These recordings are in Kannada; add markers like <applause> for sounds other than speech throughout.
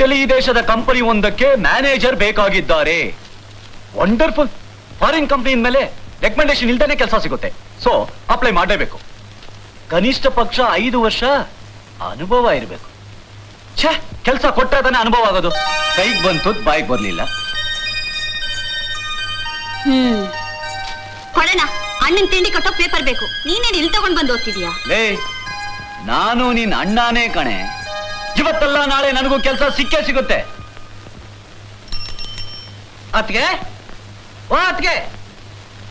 ಇಟಲಿ ದೇಶದ ಕಂಪನಿ ಒಂದಕ್ಕೆ ಮ್ಯಾನೇಜರ್ ಬೇಕಾಗಿದ್ದಾರೆ. ವಂಡರ್ಫುಲ್ ಫಾರಿನ್ ಕಂಪನಿ ಮೇಲೆ ರೆಕಮೆಂಡೇಶನ್ ಇಲ್ದೇನೆ ಕೆಲಸ ಸಿಗುತ್ತೆ. ಸೊ ಅಪ್ಲೈ ಮಾಡಲೇಬೇಕು. ಕನಿಷ್ಠ ಪಕ್ಷ ಐದು ವರ್ಷ ಅನುಭವ ಇರಬೇಕು. ಛೇ ಕೆಲಸ ಕೊಟ್ಟರೆ ತಾನೇ ಅನುಭವ ಆಗೋದು. ಕೈಗೆ ಬಂತು ಬಾಯಿಗೆ ಬರ್ಲಿಲ್ಲ. ಹ್ಮ್. ಕೊಡೋಣ ಅಣ್ಣನ್ ತಿಂಡಿ ಕಟ್ಟೋ ಪೇಪರ್ ಬೇಕು. ನೀನೇನ್ ಇಲ್ಲಿ ತಗೊಂಡ್ ಬಂದು ಓದ್ತಿದ್ಯಾ? ಲೇ ನಾನು ನಿನ್ ಅಣ್ಣಾನೇ ಕಣೆ. ಇವತ್ತಲ್ಲ ನಾಳೆ ನನಗೂ ಕೆಲಸ ಸಿಕ್ಕೇ ಸಿಗುತ್ತೆ. ಅತ್ಗೆ ಓ ಅತ್ಗೆ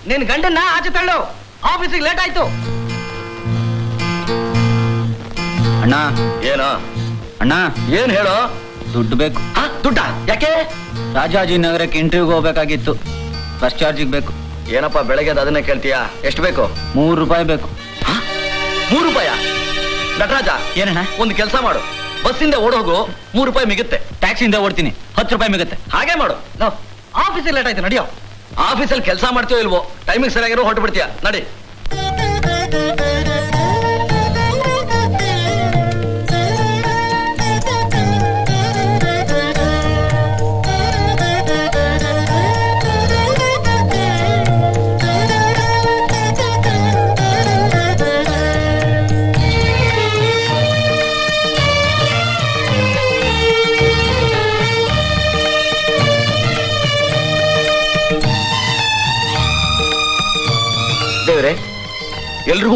ನಿನ್ ಗಂಡನ್ನ ಆಚೆ ತಳ್ಳು. ಆಫೀಸಿಗೆ ಲೇಟ್ ಆಯ್ತು. ಅಣ್ಣ. ಏನೋ? ಅಣ್ಣ. ಏನ್ ಹೇಳೋ? ದುಡ್ಡು ಬೇಕು. ದುಡ್ಡ? ಯಾಕೆ? ರಾಜಾಜಿ ನಗರಕ್ಕೆ ಇಂಟರ್ವ್ಯೂಗೆ ಹೋಗ್ಬೇಕಾಗಿತ್ತು. ಬಸ್ ಚಾರ್ಜಿಗೆ ಬೇಕು. ಏನಪ್ಪ ಬೆಳಗ್ಗೆ ಅದನ್ನ ಕೇಳ್ತೀಯಾ? ಎಷ್ಟು ಬೇಕು? ಮೂರು ರೂಪಾಯಿ ಬೇಕು? ಮೂರು ರೂಪಾಯ? ನಟರಾಜ? ಏನಣ್ಣ? ಒಂದು ಕೆಲಸ ಮಾಡು. ಬಸ್ಸಿಂದ ಓಡೋಗು ಮೂರು ರೂಪಾಯಿ ಮಿಗುತ್ತೆ. ಟ್ಯಾಕ್ಸಿಯಿಂದ ಓಡ್ತೀನಿ, ಹತ್ತು ರೂಪಾಯಿ ಮಿಗುತ್ತೆ. ಹಾಗೆ ಮಾಡು. ಆಫೀಸಲ್ಲಿ ಲೇಟ್ ಆಯ್ತು, ನಡಿಯೋ. ಆಫೀಸಲ್ಲಿ ಕೆಲಸ ಮಾಡ್ತೀವೋ ಇಲ್ವೋ ಟೈಮಿಂಗ್ ಸರಿಯಾಗಿರೋ ಹೊರಟು ಬಿಡ್ತೀಯ. ನಡಿ.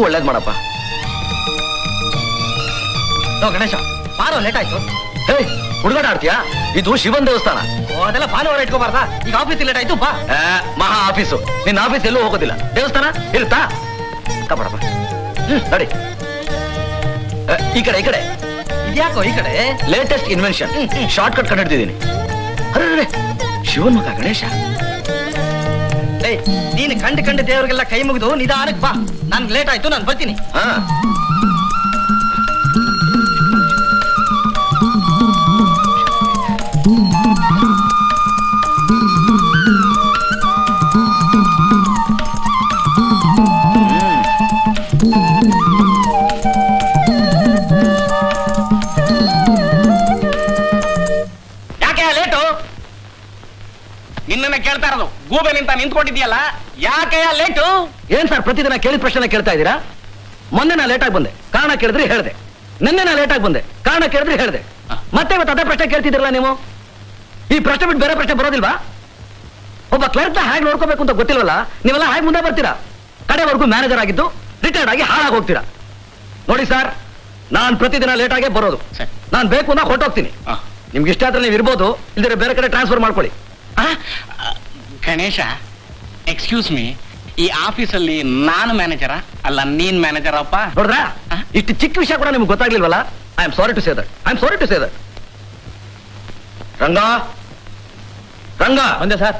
ಒಳ್ಳೇದ್ ಮಾಡಪ್ಪ. ಗಣೇಶ ಬಾರೋ ಲೇಟ್ ಆಯ್ತು. ಹೇ ಹುಡುಗಾಟ ಆಡ್ತೀಯಾ? ಇದು ಶಿವನ್ ದೇವಸ್ಥಾನ. ಅದೆಲ್ಲ ಭಾನುವಾರ ಇಟ್ಕೋಬಾರ್ದಾ? ಈಗ ಆಫೀಸ್ ಲೇಟ್ ಆಯ್ತು ಬಾ. ಮಹಾ ಆಫೀಸು ನಿನ್ನ ಆಫೀಸ್ ಎಲ್ಲೂ ಹೋಗೋದಿಲ್ಲ. ದೇವಸ್ಥಾನ? ಇರುತ್ತಾ? ಕಬಡಪ್ಪ ಹ್ಮ್ ನಡಿ. ಈ ಕಡೆ ಈ ಕಡೆ. ಇದ್ಯಾಕೋ ಈ ಕಡೆ? Latest invention. ಶಾರ್ಟ್ ಕಟ್ ಕಂಡಿಡ್ತಿದ್ದೀನಿ ಅರೆ. ಶಿವನ್ ಮಗ ಗಣೇಶ. ನೀನು ಕಂಡು ಕಂಡು ದೇವರಿಗೆಲ್ಲ ಕೈ ಮುಗಿದು ನಿಧಾನಕ್ಕೆ ಬಾ. ನನ್ಗೆ ಲೇಟ್ ಆಯ್ತು ನಾನು ಬರ್ತೀನಿ. ಹಾ. ನಿಂತ ನಿಂತ್ಕೊಂಡಿದ್ಯಲ್ಲ? ಯಾಕೆ ಲೇಟು ಏನ್ ಸರ್ ಪ್ರತಿದಿನ ಕೇಳಿದ ಪ್ರಶ್ನೆ ಕೇಳ್ತಾ ಇದ್ದೀರಾ? ಮೊನ್ನೆ ನಾ ಲೇಟಾಗಿ ಬಂದೆ. ಕಾರಣ ಕೇಳಿದ್ರೆ ಹೇಳಿದೆ. ನಿನ್ನೆ ನಾ ಲೇಟಾಗಿ ಬಂದೆ. ಕಾರಣ ಕೇಳಿದ್ರೆ ಹೇಳಿದೆ. ಮತ್ತೆ ಇವತ್ತು ಅದೇ ಪ್ರಶ್ನೆ ಕೇಳ್ತಿದ್ದೀರಲ್ಲ ನೀವು? ಈ ಪ್ರಶ್ನೆ ಬಿಟ್ಟು ಬೇರೆ ಪ್ರಶ್ನೆ ಬರೋದಿಲ್ವಾ? ಒಬ್ಬ ಕ್ಲರ್ಕ್ ಹೇಗೆ ನೋಡ್ಕೋಬೇಕು ಅಂತ ಗೊತ್ತಿಲ್ವಲ್ಲ? ನೀವೆಲ್ಲ ಹಾಗೆ ಮುಂದೆ ಬರ್ತೀರಾ? ಕಡೆವರೆಗೂ ಮ್ಯಾನೇಜರ್ ಆಗಿದ್ದು ರಿಟೈರ್ಡ್ ಆಗಿ ಹಾಳಾಗಿ ಹೋಗ್ತೀರಾ? ನೋಡಿ ಸರ್ ನಾನು ಪ್ರತಿದಿನ ಲೇಟ್ ಆಗೇ ಬರೋದು. ನಾನು ಬೇಕು ಅಂತ ಹೊರಟೋಗ್ತೀನಿ. ನಿಮ್ಗೆ ಇಷ್ಟ ಆದ್ರೆ ನೀವು ಇರ್ಬೋದು ಇಲ್ದಿರ ಬೇರೆ ಕಡೆ ಟ್ರಾನ್ಸ್ಫರ್ ಮಾಡ್ಕೊಳ್ಳಿ. ಗಣೇಶ ಎಕ್ಸ್ಕ್ಯೂಸ್ ಮೀ ಈ ಆಫೀಸಲ್ಲಿ ನಾನು ಮ್ಯಾನೇಜರಾ ಅಲ್ಲ ನೀನ್ ಮ್ಯಾನೇಜರ್ ಅಪ್ಪ ನೋಡ್ರಾ? ಇಷ್ಟು ಚಿಕ್ಕ ವಿಷಯ ಕೂಡ ನಿಮ್ಗೆ ಗೊತ್ತಾಗ್ಲಿಲ್ವಲ್ಲ? I am sorry to say that I am sorry to say that Ranga? Ranga? ಬಂದೆ ಸರ್.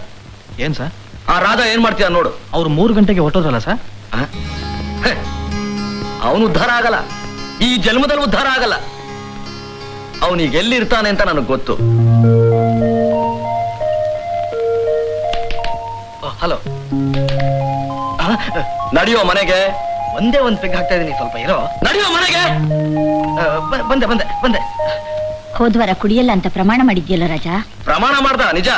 ಏನ್ ಸರ್? ಆ ರಾಜ ಏನ್ ಮಾಡ್ತೀಯ ನೋಡು. ಅವ್ರು ಮೂರು ಗಂಟೆಗೆ ಹೊಟ್ಟೋದ್ರಲ್ಲ ಸರ್? ಅವನು ಉದ್ಧಾರ ಆಗಲ್ಲ. ಈ ಜನ್ಮದಲ್ಲಿ ಉದ್ಧಾರ ಆಗಲ್ಲ. ಅವನಿಗೆ ಎಲ್ಲಿರ್ತಾನೆ ಅಂತ ನನಗೆ ಗೊತ್ತು. ಹಲೋ. ನಡೆಯೋ ಮನೆಗೆ. ಒಂದೇ ಒಂದ್ ಪೆಗ್ ಹಾಕ್ತಾ ಇದೀನಿ ಸ್ವಲ್ಪ ಇರೋ. ನಡೆಯೋ ಮನೆಗೆ. ಆ, ಬ- ಬಂದೆ ಬಂದೆ ಬಂದೆ. ಹೋದ್ವಾರ ಕುಡಿಯಲ್ಲ ಅಂತ ಪ್ರಮಾಣ ಮಾಡಿದ್ಯಲ್ಲ ರಾಜ? ಪ್ರಮಾಣ ಮಾಡ್ದ ನಿಜ.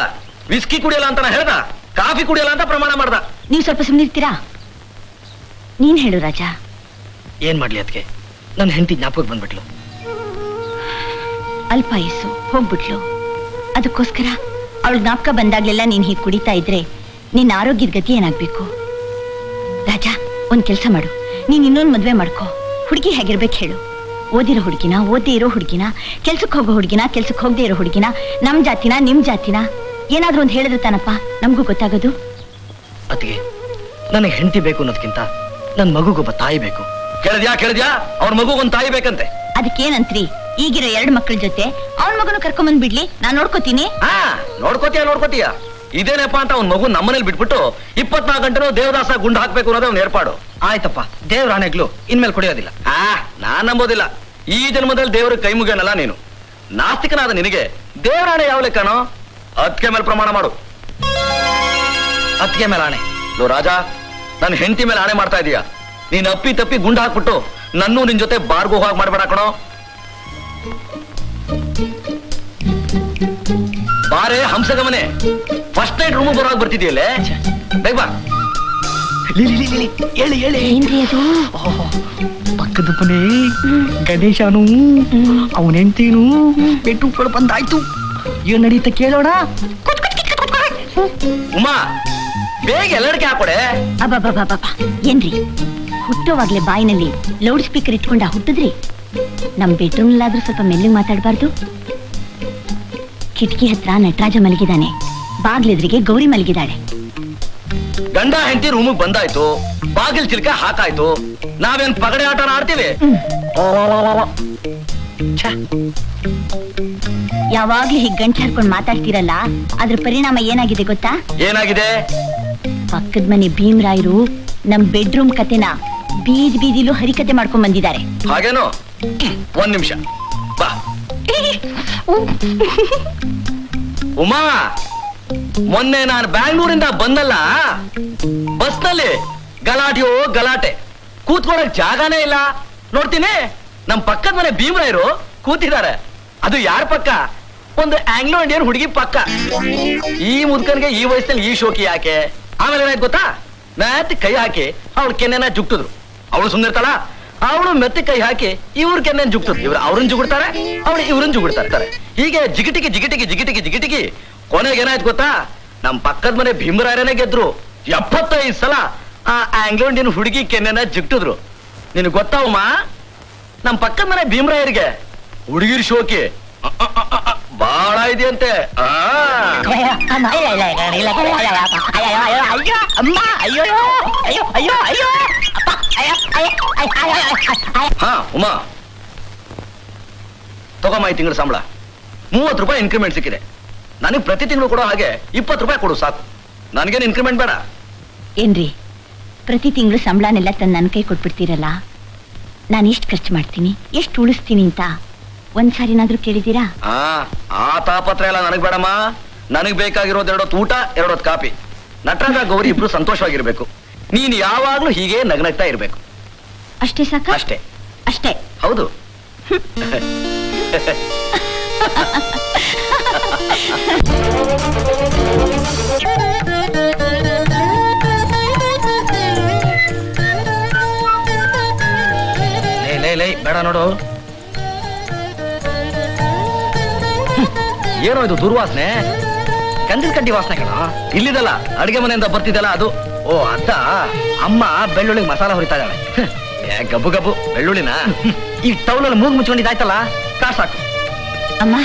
ವಿಸ್ಕಿ ಕುಡಿಯಲ್ಲ ಅಂತ ನಾ ಹೇಳ್ದ ಕಾಫಿ ಕುಡಿಯಲ್ಲ ಅಂತ ಪ್ರಮಾಣ ಮಾಡ್ದ. ನೀವು ಸ್ವಲ್ಪ ಸುಮ್ಮನಿರ್ತೀರಾ ನೀನ್ ಹೇಳು ರಾಜ. ಏನ್ ಮಾಡ್ಲಿ ಅದಕ್ಕೆ ನನ್ನ ಹೆಂಡತಿ ಜ್ಞಾಪಕ ಬಂದ್ಬಿಟ್ಲು. ಅಲ್ಪಾಯಸ್ಸು ಹೋಗ್ಬಿಟ್ಲು. ಅದಕ್ಕೋಸ್ಕರ ಅವಳು ಜ್ಞಾಪಕ ಬಂದಾಗ್ಲೆಲ್ಲ ನೀನ್ ಹೀಗೆ ಕುಡಿತಾ ಇದ್ರೆ ನಿನ್ನ ಆರೋಗ್ಯದ ಗತಿ ಏನಾಗ್ಬೇಕು? ರಾಜ ಒಂದ್ ಕೆಲಸ ಮಾಡು. ನೀನ್ ಇನ್ನೊಂದ್ ಮದ್ವೆ ಮಾಡ್ಕೋ. ಹುಡುಗಿ ಹೇಗಿರ್ಬೇಕು ಹೇಳು. ಓದಿರೋ ಹುಡುಗಿನ ಓದೇ ಇರೋ ಹುಡುಗಿನ ಕೆಲ್ಸಕ್ಕೆ ಹೋಗೋ ಹುಡುಗಿನ ಕೆಲ್ಸಕ್ಕೆ ಹೋಗದೆ ಇರೋ ಹುಡುಗಿನ ನಮ್ ಜಾತಿನ ನಿಮ್ ಜಾತಿನ ಏನಾದ್ರೂ ಒಂದ್ ಹೇಳಿದ್ರು ತಾನಪ್ಪ ನಮಗೂ ಗೊತ್ತಾಗೋದು? ಅತ್ತಿಗೆ ನನಗೆ ಹೆಂಡತಿ ಬೇಕು ಅನ್ನೋದಕ್ಕಿಂತ ನನ್ನ ಮಗುಗೊಬ್ಬ ತಾಯಿ ಬೇಕು. ಕೇಳಿದ್ಯಾ ಕೇಳಿದ್ಯಾ? ಅವ್ರ ಮಗುಗೊಂದು ತಾಯಿ ಬೇಕಂತೆ. ಅದಕ್ಕೇನಂತ್ರಿ? ಈಗಿರೋ ಎರಡು ಮಕ್ಕಳ ಜೊತೆ ಅವನ ಮಗನು ಕರ್ಕೊಂಬಂದ್ ಬಿಡ್ಲಿ ನಾನ್ ನೋಡ್ಕೋತೀನಿ. ಹಾ ನೋಡ್ಕೋತೀಯ ನೋಡ್ಕೋತೀಯ? ಇದೇನಪ್ಪ ಅಂತ ಅವ್ನ ಮಗು ನಮ್ಮನೇಲಿ ಬಿಟ್ಬಿಟ್ಟು ಇಪ್ಪತ್ನಾಲ್ಕು ಗಂಟೆನೂ ದೇವದಾಸ ಗುಂಡು ಹಾಕ್ಬೇಕು ಅನ್ನೋದೇ ಅವ್ನ ಏರ್ಪಾಡು. ಆಯ್ತಪ್ಪ ದೇವ್ರಾಣೆಗ್ಲು ಇನ್ಮೇಲೆ ಕುಡಿಯೋದಿಲ್ಲ. ಆ ನಾನ್ ನಂಬೋದಿಲ್ಲ. ಈ ಜನ್ಮದಲ್ಲಿ ದೇವ್ರ ಕೈ ಮುಗಿಯೋನಲ್ಲ ನೀನು. ನಾಸ್ತಿಕನಾದ ನಿನಗೆ ದೇವರಾಣೆ ಯಾವ ಲೆಕ್ಕನೋ ಅದಕ್ಕೆ ಮೇಲೆ ಪ್ರಮಾಣ ಮಾಡು. ಅತ್ತಿಗೆ ಮೇಲೆ ಆಣೆ. ಲೋ ರಾಜ ನನ್ನ ಹೆಂಡತಿ ಮೇಲೆ ಆಣೆ ಮಾಡ್ತಾ ಇದೀಯಾ. ನೀನ್ ಅಪ್ಪಿ ತಪ್ಪಿ ಗುಂಡು ಹಾಕ್ಬಿಟ್ಟು ನನ್ನೂ ನಿನ್ ಜೊತೆ ಬಾರ್ಗೋ ಹೋಗಿ ಮಾಡ್ಬೇಡ ಕಣೋ. ಬಾರೇ ಹಂಸಗಮನೆ ಫಸ್ಟ್ ನೈಟ್ ರೂಮ್ ಬರೋವಾಗ ಬರ್ತಿದ್ಯಲ್ಲೇ? ಬೇಗ ಬಾ. ಹೇಳಿ ಹೇಳಿ. ಏನ್ರಿ ಅದು? ಪಕ್ಕದ ಮನೆ. ಗಣೇಶನು ಅವನ ಹೆಂಡತಿನು ಬೆಟ್ಟು ಕೂಡ ಬಂದಾಯ್ತು. ಏನ್ ನಡೀತ ಕೇಳೋಣ? ಉಮಾ ಬೇಗ ಎಲ್ಲಡಿಕೆ ಹಾಕೊಡೆ. ಅಬ್ಬಬ್ಬಬ್ಬಬ್ಬ. ಏನ್ರಿ? ಹುಟ್ಟೋವಾಗ್ಲೇ ಬಾಯಿನಲ್ಲಿ ಲೌಡ್ ಸ್ಪೀಕರ್ ಇಟ್ಕೊಂಡ ಹುಟ್ಟಿದ್ರಿ? ನಮ್ ಬೆಡ್ರೂಮ್ಲಾದ್ರೂ ಸ್ವಲ್ಪ ಮೆಲ್ಲಿಗೆ ಮಾತಾಡಬಾರ್ದು. ಕಿಟಕಿ ಹತ್ರ ನಟರಾಜ ಮಲಗಿದಾನೆ. ಬಾಗ್ಲೆದ್ರಿಗೆ ಗೌರಿ ಮಲಗಿದಾಳೆ. ಗಂಡ ಹೆಂಡತಿ ರೂಮಿಗೆ ಬಂದಾಯ್ತು. ಬಾಗಿಲ್ ಚಿಲ್ಕ ಹಾಕಾಯ್ತು. ನಾವೇನ್ ಪಗಡೆ ಆಟ ಆಡ್ತೀವಿ? ಯಾವಾಗ್ಲೂ ಹೀಗ್ ಗಂಟ್ ಹರ್ಕೊಂಡು ಮಾತಾಡ್ತಿರಲ್ಲ ಅದ್ರ ಪರಿಣಾಮ ಏನಾಗಿದೆ ಗೊತ್ತಾ? ಏನಾಗಿದೆ? ಪಕ್ಕದ ಮನೆ ಭೀಮರಾಯರು ನಮ್ ಬೆಡ್ರೂಮ್ ಕತೆನ ಬೀದಿ ಬೀದಿಲು ಹರಿಕತೆ ಮಾಡ್ಕೊಂಡ್ ಬಂದಿದ್ದಾರೆ ಹಾಗೇನು? ಒಂದ್ ನಿಮಿಷ. <laughs> ಉಮಾ, ಮೊನ್ನೆ ನಾನು ಬ್ಯಾಂಗ್ಳೂರಿಂದ ಬಂದಲ್ಲ, ಬಸ್ನಲ್ಲಿ ಗಲಾಟೆಯೋ ಗಲಾಟೆ, ಕೂತ್ಕೊಳಕ್ ಜಾಗನೇ ಇಲ್ಲ. ನೋಡ್ತೀನಿ, ನಮ್ ಪಕ್ಕದ ಮನೆ ಭೀಮರಾಯರು ಕೂತಿದ್ದಾರೆ. ಅದು ಯಾರ ಪಕ್ಕ? ಒಂದು ಆಂಗ್ಲೋ ಇಂಡಿಯನ್ ಹುಡುಗಿ ಪಕ್ಕ. ಈ ಮುದ್ಕನ್ಗೆ ಈ ವಯಸ್ಸಲ್ಲಿ ಈ ಶೋಕಿ ಯಾಕೆ? ಆಮೇಲೆ ಏನಾಯ್ತು ಗೊತ್ತಾ? ನಾತಿ ಕೈ ಹಾಕಿ ಅವಳ ಕೆನ್ನೆನ ಜುಗ್ತಿದ್ರು. ಅವಳು ಸುಮ್ಮನಿರ್ತಾಳ ಅವಳು ಮೆತ್ತಿ ಕೈ ಹಾಕಿ ಇವ್ರ ಕೆನ್ನೆನ್ ಜುಗ್ತದೆ. ಇವ್ರು ಅವ್ರನ್ನ ಜುಗುಡ್ತಾರೆ, ಅವಳು ಇವ್ರನ್ನ ಜುಗುಡ್ತಾರೆ. ಹೀಗೆ ಜಿಗಿಟಿಗೆ ಜಿಗಿಟಿಗೆ ಜಿಗಿಟಿಗೆ ಜಿಗಿಟಿಗೆ ಕೊನೆಗೆ ಏನಾಯ್ತು ಗೊತ್ತಾ? ನಮ್ ಪಕ್ಕದ ಮನೆ ಭೀಮರಾಯರನೇ ಗೆದ್ರು. ಎಪ್ಪತ್ತೈದು ಸಲ ಆ ಆಂಗ್ಲೋ ಇಂಡಿಯನ್ ಹುಡುಗಿ ಕೆನ್ನೆನ ಜಿಗ್ಟಿದ್ರು ನಿನ್ ಗೊತ್ತಾವಮ್ಮ? ನಮ್ ಪಕ್ಕದ ಮನೆ ಭೀಮರಾಯರಿಗೆ ಹುಡುಗಿರ್ ಶೋಕಿ ಬಾಳ ಇದೆಯಂತೆ ಹಾ ಉಮಾ ತಗೊಮ್ಮ ಈ ತಿಂಗಳ ಸಂಬಳ ಮೂವತ್ತು ರೂಪಾಯಿ ಇನ್ಕ್ರಿಮೆಂಟ್ ಸಿಕ್ಕಿದೆ ನನಗೆ ಪ್ರತಿ ತಿಂಗಳು ಕೊಡೋ ಹಾಗೆ ಇಪ್ಪತ್ತು ರೂಪಾಯಿ ಕೊಡು ಸಾಕು ನನಗೇನು ಇನ್ಕ್ರಿಮೆಂಟ್ ಬೇಡ ಏನ್ರಿ ಪ್ರತಿ ತಿಂಗಳು ಸಂಬಳನೆಲ್ಲ ತಂದು ನನ್ನ ಕೈ ಕೊಟ್ಬಿಡ್ತೀರಲ್ಲ ನಾನು ಎಷ್ಟು ಖರ್ಚು ಮಾಡ್ತೀನಿ ಎಷ್ಟು ಉಳಿಸ್ತೀನಿ ಅಂತ ಒಂದ್ಸಾರಿನಾದ್ರೂ ಕೇಳಿದ್ದೀರಾ? ಆ ಆ ತಾಪತ್ರ ಎಲ್ಲ ನನಗ್ ಬೇಡಮ್ಮ. ನನಗ್ ಬೇಕಾಗಿರೋದು ಎರಡೊತ್ತು ಊಟ ಎರಡೊತ್ತು ಕಾಪಿ ನಟರಾಜ ಗೌರಿ ಇಬ್ರು ಸಂತೋಷವಾಗಿರ್ಬೇಕು. ನೀನ್ ಯಾವಾಗ್ಲೂ ಹೀಗೆ ನಗ್ನಗ್ತಾ ಇರ್ಬೇಕು. ಅಷ್ಟೇ ಸಾಕ? ಅಷ್ಟೇ. ಅಷ್ಟೇ. ಹೌದು. <laughs> ಲೇ ಲೇ ಲೇ ಬೇಡ ನೋಡು. ಏನೋ ಇದು ದುರ್ವಾಸನೆ? ಗಂಧದ ಕಡ್ಡಿ ವಾಸನೆ ಕಣ ಇಲ್ಲಿದಲ್ಲ ಅಡಿಗೆ ಮನೆಯಿಂದ ಬರ್ತಿದ್ದಲ್ಲ ಅದು. ಓ ಅತ್ತ. ಅಮ್ಮ ಬೆಳ್ಳುಳ್ಳಿ ಮಸಾಲ ಹೊರಿತಾ ಇದ್ದಾಳೆ ಏ, ಗಬ್ಬು ಗಬ್ಬು ಬೆಳ್ಳುಳ್ಳಿನ? ಈ ಟೌನಲ್ಲಿ ಮೂಗ್ ಮುಚ್ಕೊಂಡಿದ್ದಾಯ್ತಲ್ಲ ಕಾರ್ ಸಾಕು ಅಮ್ಮ.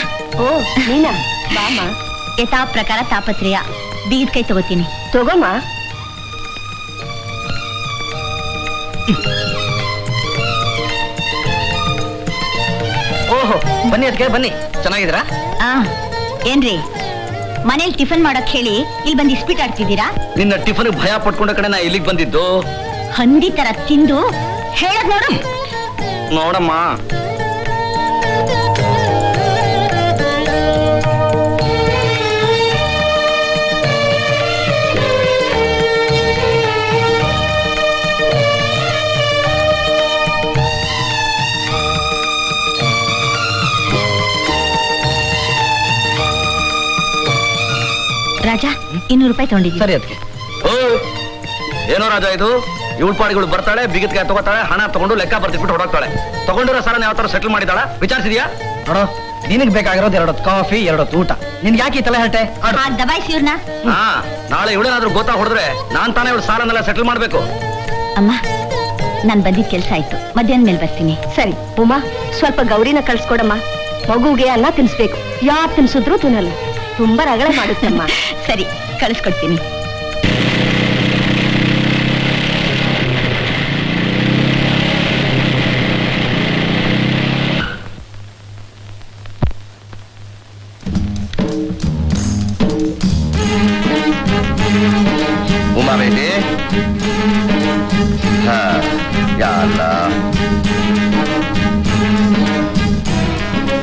ಓ ನೀನಾ? ಬಾಮ ಯಥಾ ಪ್ರಕಾರ ತಾಪತ್ರಯ. ಬೀದ್ ಕೈ ತಗೋತೀನಿ. ತಗೋಮ್ಮ. ಓಹೋ ಬನ್ನಿ ಅದಕ್ಕೆ ಬನ್ನಿ. ಚೆನ್ನಾಗಿದ್ದೀರಾ? ಆ ಏನ್ರಿ? ಮನೇಲಿ ಟಿಫನ್ ಮಾಡಕ್ ಹೇಳಿ ಇಲ್ಲಿ ಬಂದು ಇಸ್ಪೀಟ್ ಆಡ್ತಿದ್ದೀರಾ? ನಿನ್ನ ಟಿಫನ್ ಭಯ ಪಟ್ಕೊಂಡ ಕಡೆ ನಾ ಇಲ್ಲಿಗೆ ಬಂದಿದ್ದು? ಹಂದಿ ತರ ತಿಂದು ಹೇಳದ್ ನೋಡು. ನೋಡಮ್ಮ ರಾಜಾ ಇನ್ನೂರು ರೂಪಾಯಿ ತಗೊಂಡಿದ್ದೀನಿ. ಸರಿ ಅದಕ್ಕೆ ಏನೋ ರಾಜ ಇದು? ಇವಳು ಪಾಡಿಗಳು ಬರ್ತಾಳೆ ಬಿಗಿತ್ಕಾಯಿ ತಗೋತಾಳೆ ಹಣ ತಗೊಂಡು ಲೆಕ್ಕ ಬರ್ತಿಟ್ಬಿಟ್ಟು ಹೊಡೋಗ್ತಾಳೆ ತಗೊಂಡಿರೋ ಸಾಲ ಯಾವ ತರ ಸೆಟ್ಲ್ ಮಾಡಿದಾಳ? ವಿಚಾರಿಸಿದ್ಯಾ? ನೋಡೋ ನಿನಗ್ ಬೇಕಾಗಿರೋದು ಎರಡು ಕಾಫಿ ಎರಡು ಊಟ. ನಿನ್ಗೆ ಯಾಕೆ ಈ ತಲೆ ಹರಟೆ? ಆ ದಬಾಯಿಸಿ ಇವ್ರನ್ನ ಹಾ ನಾಳೆ ಇವಳೇನಾದ್ರೂ ಗೊತ್ತಾ ಹೊಡೆದ್ರೆ ನಾನ್ ತಾನೇ ಇವಳು ಸಾಲನೆಲ್ಲ ಸೆಟ್ಲ್ ಮಾಡಬೇಕು. ಅಮ್ಮ ನಾನ್ ಬಂದಿದ್ ಕೆಲ್ಸ ಆಯ್ತು. ಮಧ್ಯಾಹ್ನ ಮೇಲೆ ಬರ್ತೀನಿ. ಸರಿ ಉಮಾ ಸ್ವಲ್ಪ ಗೌರಿನ ಕಳ್ಸ್ಕೊಡಮ್ಮ. ಮಗುಗೆ ಅನ್ನ ತಿನ್ಸ್ಬೇಕು. ಯಾರು ತಿನ್ಸಿದ್ರು ತಿನ್ನಲ್ಲ. ತುಂಬಾ ರಗಳ ಮಾಡುತ್ತಮ್ಮ. <laughs> ಸರಿ ಕಳಿಸ್ಕೊಡ್ತೀನಿ. ಉಮಾ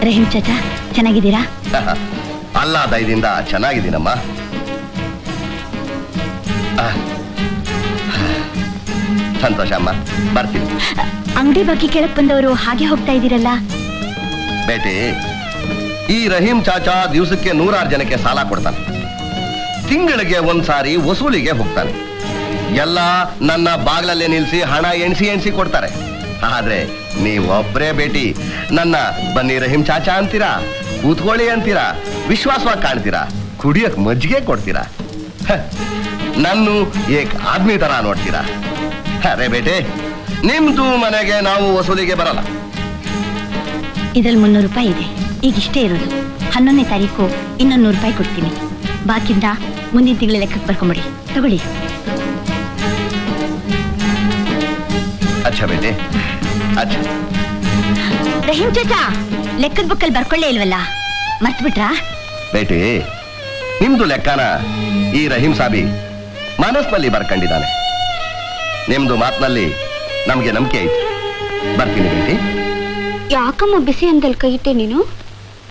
ರಹೀಂ ಚಾಚಾ ಚೆನ್ನಾಗಿದ್ದೀರಾ? <laughs> ಅಲ್ಲ ದಯದಿಂದ ಚೆನ್ನಾಗಿದ್ದೀನಮ್ಮ ಸಂತೋಷ ಅಮ್ಮ. ಬರ್ತೀನಿ. ಅಂಗಡಿ ಬಗ್ಗೆ ಕೇಳಕ್ ಬಂದವರು ಹಾಗೆ ಹೋಗ್ತಾ ಇದ್ದೀರಲ್ಲ? ಬೇಟಿ ಈ ರಹೀಂ ಚಾಚಾ ದಿವಸಕ್ಕೆ ನೂರಾರು ಜನಕ್ಕೆ ಸಾಲ ಕೊಡ್ತಾನೆ. ತಿಂಗಳಿಗೆ ಒಂದ್ಸಾರಿ ವಸೂಲಿಗೆ ಹೋಗ್ತಾನೆ. ಎಲ್ಲ ನನ್ನ ಬಾಗ್ಲಲ್ಲೇ ನಿಲ್ಸಿ ಹಣ ಎಣಿಸಿ ಎಣಿಸಿ ಕೊಡ್ತಾರೆ. ಆದ್ರೆ ನೀವೊಬ್ರೇ ಭೇಟಿ ನನ್ನ ಬನ್ನಿ ರಹೀಂ ಚಾಚಾ ಅಂತೀರಾ? ಕೂತ್ಕೊಳ್ಳಿ ಅಂತೀರಾ? ವಿಶ್ವಾಸವಾಗಿ ಕಾಣ್ತೀರಾ? ಕುಡಿಯಕ್ ಮಜ್ಜಿಗೆ ಕೊಡ್ತೀರಾ? ಹ, ನನ್ನು ಏಕ್ ಆದ್ಮಿ ತರ ನೋಡ್ತೀರಾ? ಅರೆ ಬೇಟೆ ನಿಮ್ದು ಮನೆಗೆ ನಾವು ವಸೂಲಿಗೆ ಬರಲ್ಲ. ಇದ್ರಲ್ಲಿ ಮುನ್ನೂರು ರೂಪಾಯಿ ಇದೆ. ಈಗ ಇಷ್ಟೇ ಇರೋದು. ಹನ್ನೊಂದನೇ ತಾರೀಕು ಇನ್ನೊಂದು ನೂರು ರೂಪಾಯಿ ಕೊಡ್ತೀನಿ. ಬಾಕಿಂದ ಮುಂದಿನ ತಿಂಗಳ ಲೆಕ್ಕಕ್ಕೆ ಬರ್ಕೊಂಬಿಡಿ. ತಗೊಳ್ಳಿ. ಅಚ್ಚ ಬೇಟೆ ಅಚ್ಚ. ರಹೀಂ ಚಾಚಾ! ಲೆಕ್ಕದ ಬುಕ್ಕಲ್ಲಿ ಬರ್ಕೊಳ್ಳೇ ಇಲ್ವಲ್ಲ? ಮರ್ತು ಬಿಟ್ರಾ ಬೇಟಿ ನಿಮ್ದು ಲೆಕ್ಕನ ಈ ರಹೀಂ ಸಾಬಿ ಮನಸ್ನಲ್ಲಿ ಬರ್ಕೊಂಡಿದ್ದಾನೆ. ನಿಮ್ದು ಮಾತಿನಲ್ಲಿ ನಮಗೆ ನಂಬಿಕೆ ಐತೆ. ಬರ್ತೀನಿ ಬೇಟಿ. ಯಾಕಮ್ಮ ಬಿಸಿ ಅಂದಲ್ಲಿ ಕೈ ಇಟ್ಟೆ ನೀನು?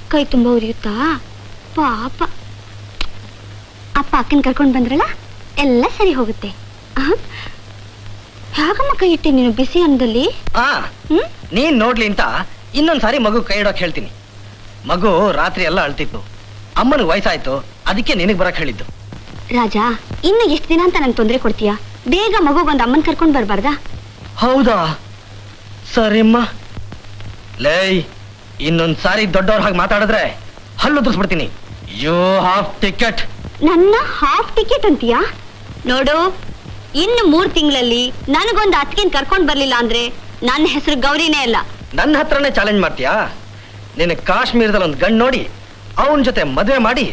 ಕೈ ತುಂಬ ಉರಿಯುತ್ತಾ? ಪಾಪ. ಅಪ್ಪ ಅಕ್ಕನ ಕರ್ಕೊಂಡು ಬಂದ್ರಲ್ಲ ಎಲ್ಲ ಸರಿ ಹೋಗುತ್ತೆ. ಆಹ್. ಯಾಕಮ್ಮ ಕೈ ಇಟ್ಟೆ ನೀನು ಬಿಸಿ ಅಂದಲ್ಲಿ? ಆ ಹ್ಮ್? ನೀನ್ ನೋಡ್ಲಿ ಅಂತ ಇನ್ನೊಂದ್ಸಾರಿ ಮಗು ಕೈ ಇಡೋಕ್ ಹೇಳ್ತೀನಿ. ಮಗು ರಾತ್ರಿ ಎಲ್ಲ ಅಳ್ತಿತ್ತು ಅಮ್ಮನಿಗೆ ವಯಸ್ಸಾಯ್ತು ಅದಕ್ಕೆ ನಿನಗ್ ಬರಕ್ ಹೇಳಿದ್ದು. ರಾಜಾ ಇನ್ನು ಎಷ್ಟು ದಿನ ಅಂತ ನಂಗೆ ತೊಂದರೆ ಕೊಡ್ತೀಯಾ? ಬೇಗ ಮಗು ಬಂದು ಅಮ್ಮನ್ ಕರ್ಕೊಂಡು ಬರ್ಬಾರ್ದಾ? ಹೌದಾ? ಸರಿಮ್ಮ. ಲೇಯ್ ಇನ್ನೊಂದ್ ಸಾರಿ ದೊಡ್ಡವ್ರ ಹಾಗೆ ಮಾತಾಡಿದ್ರೆ ಹಲ್ಲು ಉದುರಿಸ್ಬಿಡ್ತೀನಿ. ಯು ಹಾಫ್ ಟಿಕೆಟ್ ನನ್ನ ಹಾಫ್ ಟಿಕೆಟ್ ಅಂತೀಯಾ? ನೋಡು ಇನ್ನು ಮೂರ್ ತಿಂಗಳಲ್ಲಿ ನನಗೊಂದು ಅತ್ತಿಗೆನ್ ಕರ್ಕೊಂಡ್ ಬರ್ಲಿಲ್ಲ ಅಂದ್ರೆ ನನ್ನ ಹೆಸರು ಗೌರಿನೇ ಅಲ್ಲ. ನನ್ನ ಹತ್ರನೇ ಚಾಲೆಂಜ್ ಮಾಡ್ತೀಯಾ? ನಿನ್ನ ಕಾಶ್ಮೀರದಲ್ಲಿ ಒಂದು ಗಂಡು ನೋಡಿ ಅವನ ಜೊತೆ ಮದುವೆ ಮಾಡಿ